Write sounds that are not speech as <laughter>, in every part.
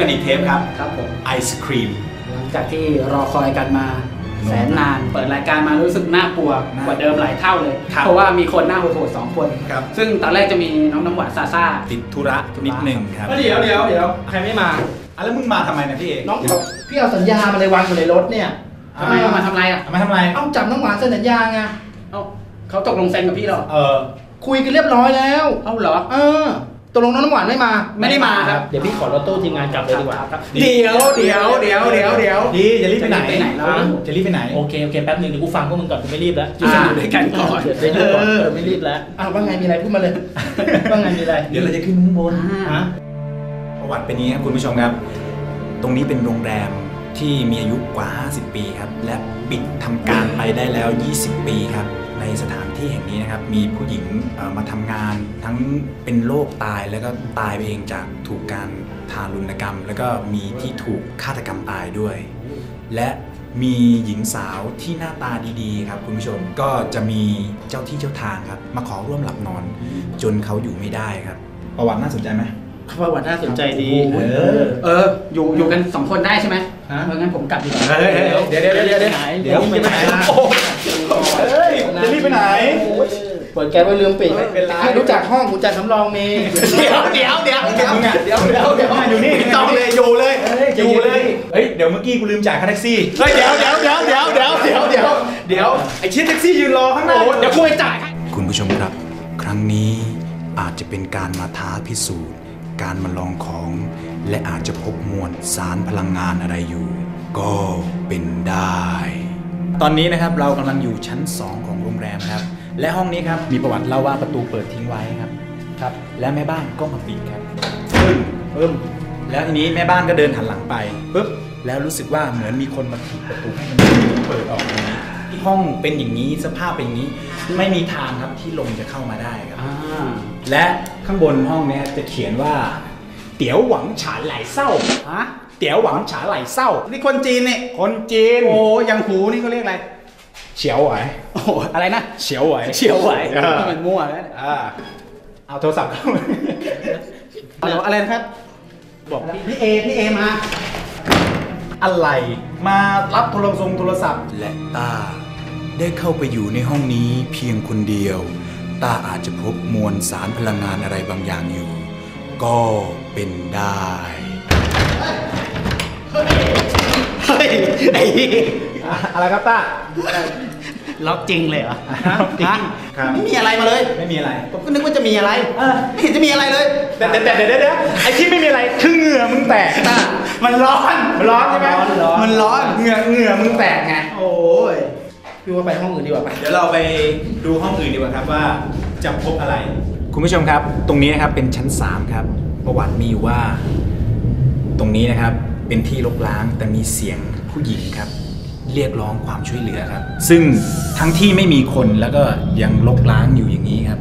กันอีกเทปครับครับผมไอศครีมหลังจากที่รอคอยกันมานานแสนนานเปิดรายการมารู้สึกน่ากลัวน่ากว่าเดิมหลายเท่าเลยครับเพราะว่ามีคนหน้าโหดๆสองคนครับซึ่งตอนแรกจะมีน้องน้ำหวานซาซ่าติดธุระนิดหนึ่งครับเดี๋ยวเดี๋ยวเดี๋ยวใครไม่มาอะแล้วมึงมาทำไมเนะพี่เอกน้องเขาพี่เอาสัญญามาเลยวางอยู่ในรถเนี่ยทำไมเอามาทำไรอะเอามาทำอะไรเอาจับน้องหวานเซ็นสัญญาไงเอ้าเขาตกลงเซ็นกับพี่เหรอเออคุยกันเรียบร้อยแล้ว เอ้าเหรอเออ ตกลงน้องน้ำหวานไม่มา ไม่ได้มาครับ เดี๋ยวพี่ขอรถตู้ทีมงานกลับเลยดีกว่าเดี๋ยวเดี๋ยวเดี๋ยวเดี๋ยวเดี๋ยวดีจะรีบไปไหนจะรีบไปไหนแล้วจะรีบไปไหนโอเคโอเคแป๊บนึงเดี๋ยวกูฟังพวกมึงก่อนกูไม่รีบแล้วอยู่กันอยู่ด้วยกันก่อนเดี๋ยวได้รีบก่อนเออไม่รีบแล้วอ้าวว่าไงมีอะไรพูดมาเลยว่าไงมีอะไรเดี๋ยวเราจะขึ้นข้างบนอ่าประวัติเป็นอย่างนี้ครับคุณผู้ชมครับ ตรงนี้เป็นโรงแรมที่มีอายุกว่า 50 ปีครับและปิดทำการไปได้แล้ว 20 ปีครับใน สถานที่แห่งนี้นะครับ มีผู้หญิงเอ่อมาทำงานทั้งเป็นโรคตายแล้วก็ตายไปเองจากถูกการทารุณกรรม แล้วก็มีที่ถูกฆาตกรรมตายด้วย และมีหญิงสาวที่หน้าตาดีๆ ครับคุณผู้ชมก็จะมีเจ้าที่เจ้าทางครับ มาขอร่วมหลับนอน จนเขาอยู่ไม่ได้ครับ ประวัติน่าสนใจไหมประวัติน่าสนใจดี เออ เออ อยู่อยู่กันสองคนได้ใช่ไหมฮะเอองั้นผมกลับดีกว่าเฮ้ยเดี๋ยวเดี๋ยวเดี๋ยวเดี๋ยวเดี๋ยวไหนเดี๋ยวจะไปไหนล่ะเฮ้ย จะรีบไปไหน เปิดแก๊สไว้ลืมปิดไม่เป็นไรให้รู้จักห้องกุญแจสำรองมี เดี๋ยวเดี๋ยวเดี๋ยวเดี๋ยวมึงอะเดี๋ยวเดี๋ยวเดี๋ยวอยู่นี่ต้องเลยอยู่เลยอยู่เลยเฮ้ยเดี๋ยวเมื่อกี้กูลืมจ่ายค่าแท็กซี่เฮ้ยเดี๋ยวเดี๋ยวเดี๋ยวเดี๋ยวเดี๋ยวเดี๋ยวเดี๋ยวเดี๋ยวไอ้เชิดแท็กซี่ยืนรอข้างหน้าเดี๋ยวกูไปจ่ายคุณผู้ชมครับ ครั้งนี้อาจจะเป็นการมาท้าพิสูจน์ การมาลองของ และอาจจะพบมวลสารพลังงานอะไรอยู่ ก็เป็นได้ ตอนนี้นะครับเรากำลังอยู่ชั้น 2 ของโรงแรมครับ และห้องนี้ครับมีประวัติเล่าว่าประตูเปิดทิ้งไว้ครับครับ และแม่บ้านก็มาปิดครับปึ้มปึ้มแล้วทีนี้แม่บ้านก็เดินหันหลังไปปุ๊บแล้วรู้สึกว่าเหมือนมีคนมาถีบประตูให้มันเปิดออกตรงนี้ห้องเป็นอย่างนี้สภาพเป็นอย่างนี้ ไม่มีทางครับที่ลมจะเข้ามาได้ครับอ่าและข้างบนห้องเนี้ยจะเขียนว่า เตี๋ยวหวังฉานไหลเศร้าฮะเตี๋ยวหวังฉานไหลเศร้านี่คนจีนนี่คนจีนโอ้ยังหูนี่เขาเรียกอะไรเฉียวไหวโอ้โหอะไรนะ เฉียวไหวเฉียวไหวเออมันมั่วแล้วอ่าเอาโทรศัพท์เข้ามาฮัลโหลอะไรนะครับ บอกพี่พี่เอพี่เอมา อะไรมารับโทรศัพท์โทรศัพท์ และตา ได้เข้าไปอยู่ในห้องนี้เพียงคนเดียว ตาอาจจะพบมวลสารพลังงานอะไรบางอย่างอยู่ ก็เป็นได้เฮ้ยไอ้อะไรครับต้า ล็อกจริงเลยเหรอจริงฮะครับไม่มีอะไรมาเลย ไม่มีอะไร ผมก็นึกว่าจะมีอะไรไม่เห็นจะมีอะไรเลย แต่แต่แต่เดี๋ยวเดี๋ยวเดี๋ยวไอ้ที่ไม่มีอะไรคือเหงื่อมึงแตกตามันร้อน มันร้อนใช่ไหมมันร้อนเหงื่อเหงื่อมึงแตกไง โอ้ยพี่ว่าไปห้องอื่นดีกว่าไปเดี๋ยวเราไปดูห้องอื่นดีกว่าครับว่าจะพบอะไร คุณผู้ชมครับ ตรงนี้นะครับเป็นชั้น 3 ครับ ประวัติมีอยู่ว่า ตรงนี้นะครับเป็นที่รกร้างแต่มีเสียงผู้หญิงครับ เรียกร้องความช่วยเหลือครับ ซึ่งทั้งที่ไม่มีคนแล้วก็ยังรกร้างอยู่อย่างนี้ครับ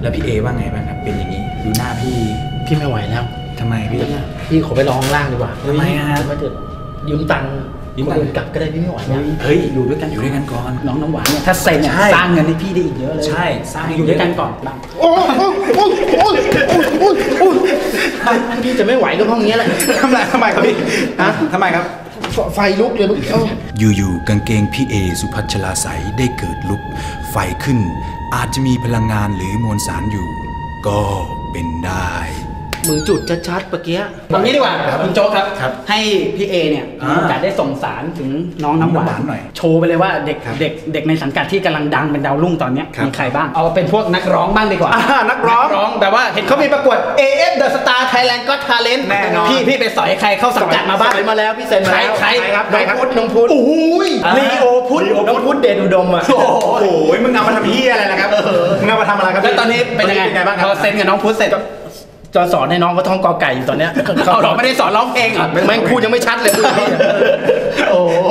แล้วพี่เอว่าไงบ้างครับเป็นอย่างนี้ดูหน้าพี่พี่ไม่ไหวแล้ว ทำไมพี่ พี่ขอไปรอข้างล่างดีกว่าทำไมอะฮะ ไม่เถอะยืมตังค์ยืมคตันงค์อื่นกลับก็ได้พี่ไม่ไหวแล้วเฮ้ยอยู่ด้วยกันอยู่ด้วยกันก่อน น้องน้ำหวานเนี่ยถ้าเซ็นเนี่ยใช่สร้างเงินให้พี่ได้อีกเยอะเลยใช่สร้าง อยู่ด้วยกันก่อนบ้างโอ้ยโอ้ยโอ้ยโอ้ยโอ้ยโอ้ยพี่จะไม่ไหวกับห้องนี้แหละทำไมทำไมครับพี่ฮะทำไมครับ ไฟไฟลุกเลยลูกเอ้าอยู่ๆกางเกงพี่เอสุพัชลาใสยได้เกิดลุก ไฟขึ้น อาจจะมีพลังงานหรือมวลสารอยู่ ก็เป็นได้ มึงจุดชัดๆเมื่อกี้ตรงนี้ดีกว่าคุณโจ๊กครับ ครับให้พี่เอเนี่ยอ่ามีโอกาสได้ส่งสารถึงน้องน้ำหวาน้ำหวานนหน่อยโชว์ไปเลยว่าเด็กครับเด็กเด็กในสังกัดที่กำลังดังเป็นดาวรุ่งตอนเนี้ยครับ มีใครบ้าง เอาเป็นพวกนักร้องบ้างดีกว่า อ่านักร้องร้องแบบว่าเห็นเขามีประกวด AF The Star Thailand Got Talent แน่นอน พี่พี่ไปสอยใครเข้าสังกัดมาบ้างใส่มาแล้วพี่เซ็นมาแล้วใครใครครับน้องพุทธน้องพุทธโอ้ยลีโอพุทธ น้องพุทธเดชอุดมอะโอ้โหมึงเอามาทำเฮียอะไรล่ะครับมึงเอามาทำอะไรครับแล้วตอนนี้เป็นยังไงเป็นไงบ้างคพรับอเซ็นกับน้องพุทธเสร็จ จะสอนให้น้องเขาท่องกอไก่อยู่ตอนเนี้ยเขาหรอไม่ได้สอนร้องเพลงเหรอแม่งพูดยังไม่ชัดเลยโโอ้โห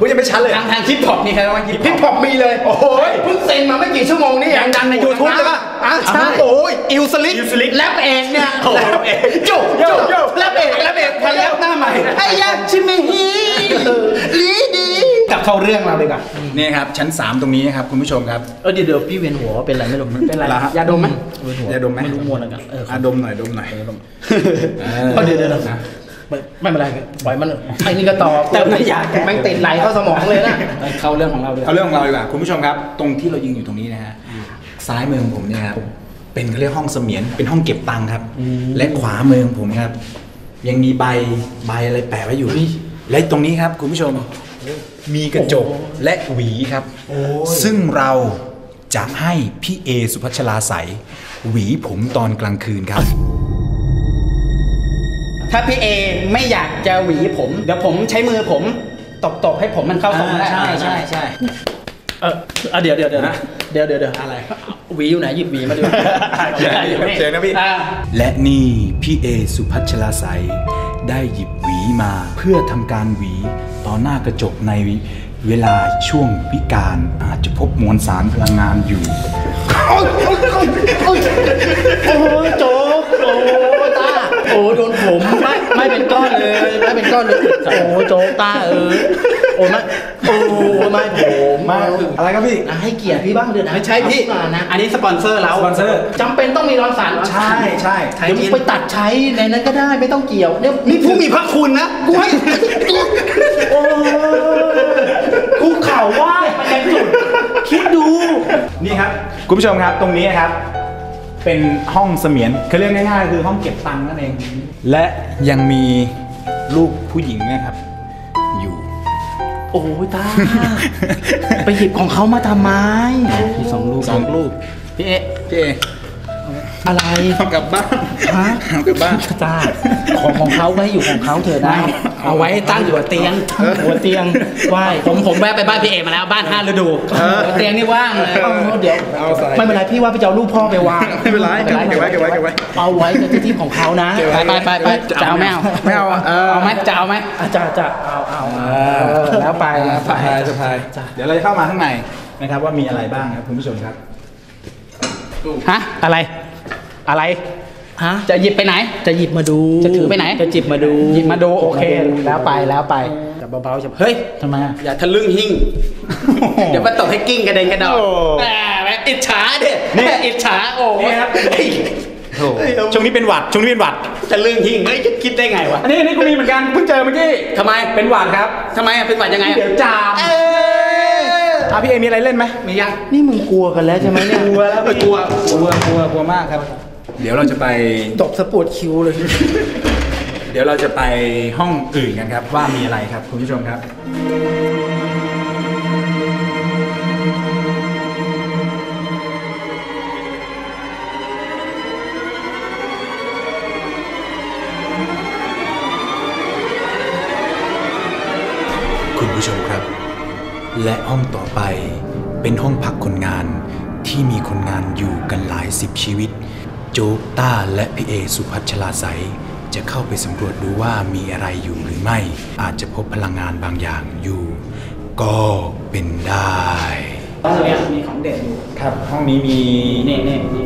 พูดยังไม่ชัดเลยทางทางฮิปฮอปมีใครบ้างฮิปฮิปฮอปมีเลย โอ้โหเพิ่งเซ็นมาไม่กี่ชั่วโมงนี่ยังดังใน YouTube เลยป่ะอะใช่โอ้ยอิวสลิกอิวสลิกแรปเองเนี่ยโอ้โหแรปเองโจ๊กโย่โจ๊กโย่แรปเองแรปเองใครแรปหน้าใหม่ไอ้ยักษ์ชิมฮีลีดี กลับเข้าเรื่องเราดีกว่านี่ครับชั้น 3 ตรงนี้ครับคุณผู้ชมครับเออเดี๋ยวเดี๋ยวพี่เวียนหัวเป็นไรไม่รู้เป็นไรเหรอฮะยาดมไหมเวียนหัวยาดมไหมไม่รู้มวนอะไรกันเอออะดมหน่อยดมหน่อยเออเดี๋ยวเดี๋ยวเดี๋ยวไม่ไม่เป็นไรปล่อยมันไอ้นี่ก็ต่อแต่ไม่อยากแม่งติดไหลเข้าสมองเลยนะเข้าเรื่องของเราดีกเอาว่าเรื่องของเราดีกว่าคุณผู้ชมครับ ตรงที่เรายืนอยู่ตรงนี้นะฮะซ้ายมือของผมเนี่ยครับเป็นเขาเรียกห้องเสมียนเป็นห้องเก็บตังค์ครับ และขวามือของผมครับ ยังมีใบใบอะไรแปะไว้อยู่และตรงนี้ครับคุณผู้ชม มีกระจกและหวีครับ ซึ่งเราจะให้พี่เอสุพัชลาใสยหวีผมตอนกลางคืนครับ ถ้าพี่เอไม่อยากจะหวีผม เดี๋ยวผมใช้มือผมตบตบๆให้ผมมันเข้าทรงได้ใช่ใช่ใช่เอออะเดี๋ยวเดี๋ยวเดี๋ยวนะเดี๋ยวเดี๋ยวเดี๋ยวอะไรหวีอยู่ไหนหยิบหวีมาดูเดี๋ยวเดี๋ยวเดี๋ยวนะพี่อ่าและนี่พี่เอสุพัชลาใสยได้หยิบหวีมาเพื่อทำการหวี ต่อหน้ากระจกในเวลาช่วงวิการอาจจะพบมวลสารพลังงานอยู่ โอ้ยโจ๊กโอ้ตาโอ้โดนผม เป็นก้อนเลยไม่เป็นก้อนเลยโอ้โจ๊กตาเออโอ้ไม่โอ้ไม่ผมมาอะไรครับพี่อะให้เกียรติพี่บ้างเดือนนะไม่ใช่พี่เอานะอันนี้สปอนเซอร์เราสปอนเซอร์จำเป็นต้องมีรอนสันใช่ใช่เดี๋ยวมึงไปตัดใช้ในนั้นก็ได้ไม่ต้องเกี่ยวเนี่ยนี่ผู้มีพระคุณนะกูให้โอ้คุกเข่าไหว้มันยังจุดคิดดูนี่ครับคุณผู้ชมครับตรงนี้ครับ เป็นห้องเสมียนคือเรียกง่ายๆ คือห้องเก็บตังค์นั่นเอง และยังมีลูกผู้หญิงเนะครับ อยู่ โอ้ยตาไปหยิบของเขามาทำไมมีสองลูกสองลูกพี่เอ๊ะพี่เอ อะไรเอากลับบ้านฮะเอากลับบ้านจ้าของของเขาไว้อยู่ของเขาเถอะนะ เอาไว้ตั้งอยู่บนเตียงหัวเตียงไหว้ผมผมแวะไปบ้านพี่เอมาแล้วบ้านห้าฤดูหัวเตียงนี่ว่างเลยเอาเดี๋ยวเอาใส่ไม่เป็นไรพี่ว่าพี่จะเอารูปพ่อไปวางไม่เป็นไรเก็บไว้เก็บไว้เก็บไว้เอาไว้ในที่ที่ของเขานะไปไปไปไปจะเอาไม่เอาไม่เอาอะเออเอาไหมจะเอาไหมอาจารย์จะเอาเอาเอาแล้วไปแล้วไปสะพายสะพายเดี๋ยวเราจะเข้ามาข้างในนะครับว่ามีอะไรบ้างครับคุณผู้ชมครับฮะอะไร อะไรฮะจะหยิบไปไหน จะหยิบมาดูจะถือไปไหน จะจิบมาดูหยิบมาดูโอเคแล้วไปแล้วไปจับเบาๆจับเฮ้ยทำไมอะอย่าทะลึ่งหิ่งเดี๋ยวมาตกให้กิ้งกระเด็นกระดอนโอ้แหมอิจฉาดินี่อิจฉาโอ้นี่ครับเฮ้ยช่วงนี้เป็นหวัดช่วงนี้เป็นหวัดทะลึ่งหิ่งเฮ้ยจะคิดได้ไงวะอันนี้อันนี้กูมีเหมือนกันเพิ่งเจอเมื่อกี้ทำไมเป็นหวัดครับทำไมอะเป็นหวัดยังไงอะเดี๋ยวจามเอออะพี่เอมีอะไรเล่นไหมมียังนี่มึงกลัวกันแล้วใช่ไหมเนี่ยกลัวแล้วกลัวกลัวกลัวกลัวมากครับ เดี๋ยวเราจะไปตบสะปวดคิวเลย เดี๋ยวเราจะไปห้องอื่นกันครับ ว่ามีอะไรครับคุณผู้ชมครับคุณผู้ชมครับ และห้องต่อไปเป็นห้องพักคนงานที่มีคนงานอยู่กันหลายสิบชีวิต โจ๊กต้าและพี่เอสุพัชลาใสยจะเข้าไปสำรวจดูว่ามีอะไรอยู่หรือไม่ อาจจะพบพลังงานบางอย่างอยู่ ก็เป็นได้ห้องเนี้ยมีของเด็ดอยู่ครับ ห้องนี้มีนี่นี่นี่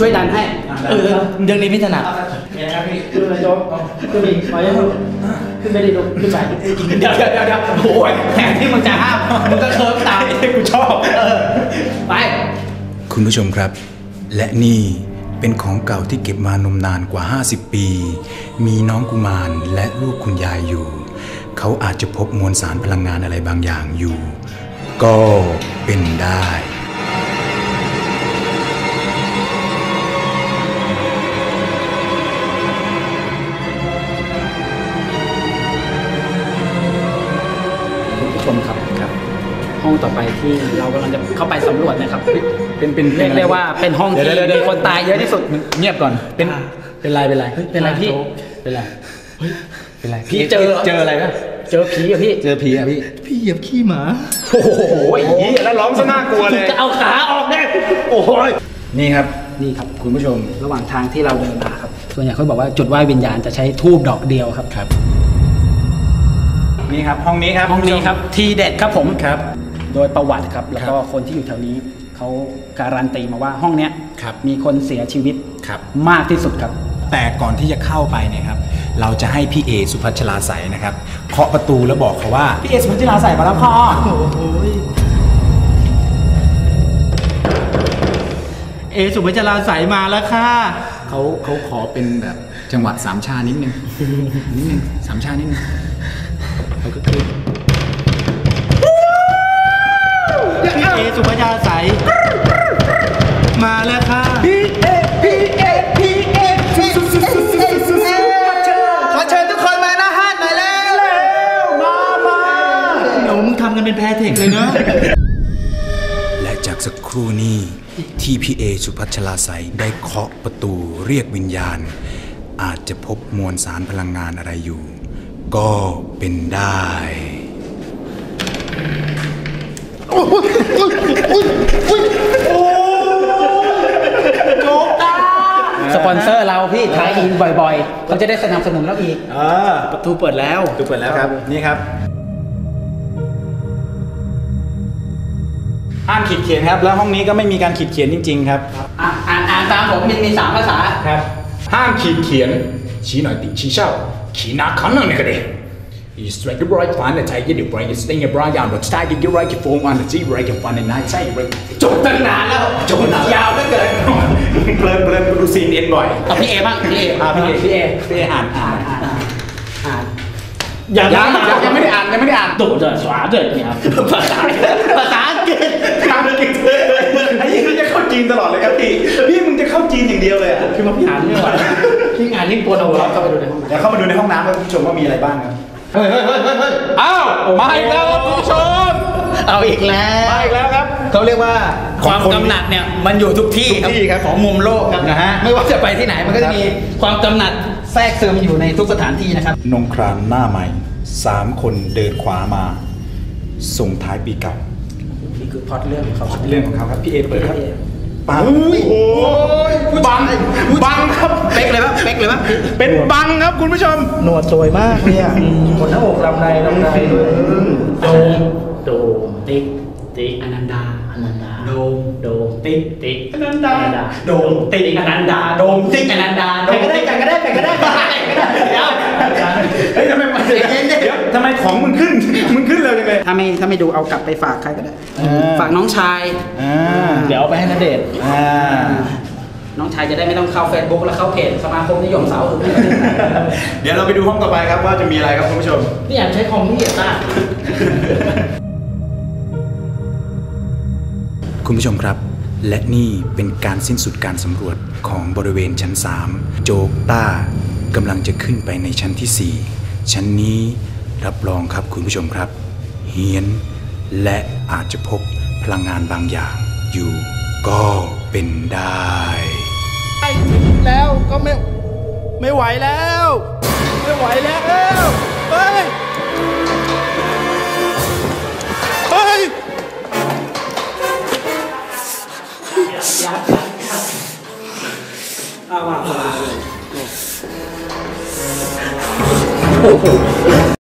ช่วยดันให้เออเรื่องนี้พี่ถนัดมีอะไรครับพี่ขึ้นเลยโจ๊กขึ้นอีกไปยังขึ้นไปดิลูกขึ้นไปเดี๋ยวเดี๋ยวเดี๋ยวเดี๋ยวโอ้ยแทนที่มึงจะห้ามมึงก็เคิร์ฟตามกูชอบเออไป คุณผู้ชมครับ และนี่ เป็นของเก่าที่เก็บมานมนานกว่า 50 ปี มีน้องกุมารและลูกคุณยายอยู่ เขาอาจจะพบมวลสารพลังงานอะไรบางอย่างอยู่ ก็เป็นได้ ต่อไปที่เรากำลังจะเข้าไปสำรวจนะครับเป็นเป็นเรียกได้ว่าเป็นห้องที่เดี๋ยวเดี๋ยวเดี๋ยวมีคนตายเยอะที่สุดเงียบก่อนเป็นเป็นไรเป็นไรเป็นไรพี่เป็นไรเป็นไรพี่เจอเจออะไรปะเจอผีอะพี่เจอผีอะพี่พี่เหยียบขี้หมาโอ้โหแล้วร้องซะน่ากลัวเลยจะเอาขาออกเนี่ยโอ้ยนี่ครับนี่ครับคุณผู้ชมระหว่างทางที่เราเดินมาครับส่วนใหญ่เขาบอกว่าจุดไหว้วิญญาณจะใช้ทูบดอกเดียวครับครับนี่ครับห้องนี้ครับห้องนี้ครับทีเด็ดครับผมครับ โดยประวัติครับ แล้วก็ครับคนที่อยู่แถวนี้เขาการันตีมาว่าห้องเนี้ยครับมีคนเสียชีวิตครับมากที่สุดครับ แต่ก่อนที่จะเข้าไปเนี่ยครับ เราจะให้พี่เอสุพัชลาใสยนะครับเคาะประตูแล้วบอกเขาว่าพี่เอสุพัชลาใสยมาแล้วพ่อเอสุภจราใสมาแล้วค่ะเขาเขาขอเป็นแบบจังหวะสามชานิดนึงนิดนึงสามชานิดนึงเขาก็คือ เอสุภจราใส มาแล้วค่ะ พีเอพีเอพีเอพีเอขอเชิญทุกคนมาหน้าห้านหน่อยแล้วหนูมึงทำกันเป็นแพรเทคเลยเนอะและจากสักครู่นี้ที่พี่เอสุพัชลาใสได้เคาะประตูเรียกวิญญาณ อาจจะพบมวลสารพลังงานอะไรอยู่ ก็เป็นได้ สปอนเซอร์เราพี่ท้ายอินบ่อยๆเขาจะได้สนับสนุนเราอีกอ่าประตูเปิดแล้วดูเปิดแล้วครับนี่ครับห้ามขีดเขียนครับแล้วห้องนี้ก็ไม่มีการขีดเขียนจริง ๆ ครับอ่านอ่านตามผมมันมีสามภาษาครับ ห้ามขีดเขียนชี้หน่อยติชี้เช่าขีหนาขันนั่นก็ได้ You strike the right fan and take it, you bring it, sting it, bring down, but stag it, you right, you form on the T, right, you fun and night, say, right. จบตั้งนานแล้วจบนานยาวเหลือเกินเพลินเพลินดูซีนเอ็นบ่อยเอาพี่เอบ้างพี่เออ่าพี่เอพี่เอพี่เออ่านอ่านอ่านอ่านอ่านยังยังยังยังไม่ได้อ่านยังไม่ได้อ่านตู่จะสวาเด็ดเนี่ยครับภาษาภาษาอังกฤษทำกินไอ้ยี่คือจะเข้าจีนตลอดเลยครับพี่พี่มึงจะเข้าจีนอย่างเดียวเลยอะคือมาพี่อ่านไม่ไหวที่งานนี่ปวดหัวเข้าไปดูในห้องน้เดี๋ยวเข้ามาดูในห้องน้ำครับคุณผู้ชมว่ามีอะไรบ้างครับ เฮ้ยเฮ้ยเฮ้ยเฮ้ยเฮ้ยอ้าวมาอีกแล้วครับคุณผู้ชมำเอาอีกแล้ว มาอีกแล้วครับ เขาเรียกว่าความกำหนัดเนี่ยมันอยู่ทุกที่ทุกที่ครับของมุมโลกครับนะฮะไม่ว่าจะไปที่ไหนมันก็จะมีความกำหนัดแทรกซึมอยู่ในทุกสถานที่นะครับ นงครานหน้าใหม่สามคนเดินขวามา ส่งท้ายปีเก่านี่คือพล็อดเรื่องของเขาเรื่องของเขาครับพี่เอเปิดครับพี่เอ ปังโอ้ยบังบังครับเป๊กเลยปะเป๊กเลยปะเป็นบังครับคุณผู้ชม หนวดสวยมากเลยอะขนหน้าอกลำไรลำไรโดมโดมติ๊กติ๊กอนันดาอนันดาโดมโดมติ๊กติ๊กอนันดาโดมติ๊กอนันดาโดมติ๊กอนันดาใครก็ได้ใครก็ได้ใครก็ได้เดี๋ยว เฮ้ยทำไมมันเดี๋ยวทำไมของมึงขึ้น มึงขึ้นเร็วจังเลยถ้าไม่ถ้าไม่ดูเอากลับไปฝากใครก็ได้ ฝากน้องชายอ่าเดี๋ยวเอาไปให้นเดชน์อ่าน้องชายจะได้ไม่ต้องเข้า Facebook แล้วเข้าเพจสมาคมนิยมสาวถูกไหมเดี๋ยวเราไปดูห้องต่อไปครับว่าจะมีอะไรครับคุณผู้ชม นี่อยากใช้คอมพี่เหรอต้าคุณผู้ชมครับ และนี่เป็นการสิ้นสุดการสำรวจของบริเวณชั้น 3 โจกต้า กำลังจะขึ้นไปในชั้นที่ 4 ชั้นนี้รับรองครับคุณผู้ชมครับ เฮียน และอาจจะพบพลังงานบางอย่างอยู่ก็เป็นได้ไอ้แล้วก็ไม่ ไม่ไหวแล้ว ไม่ไหวแล้วไปไยเฮ้อามา <laughs> Oh,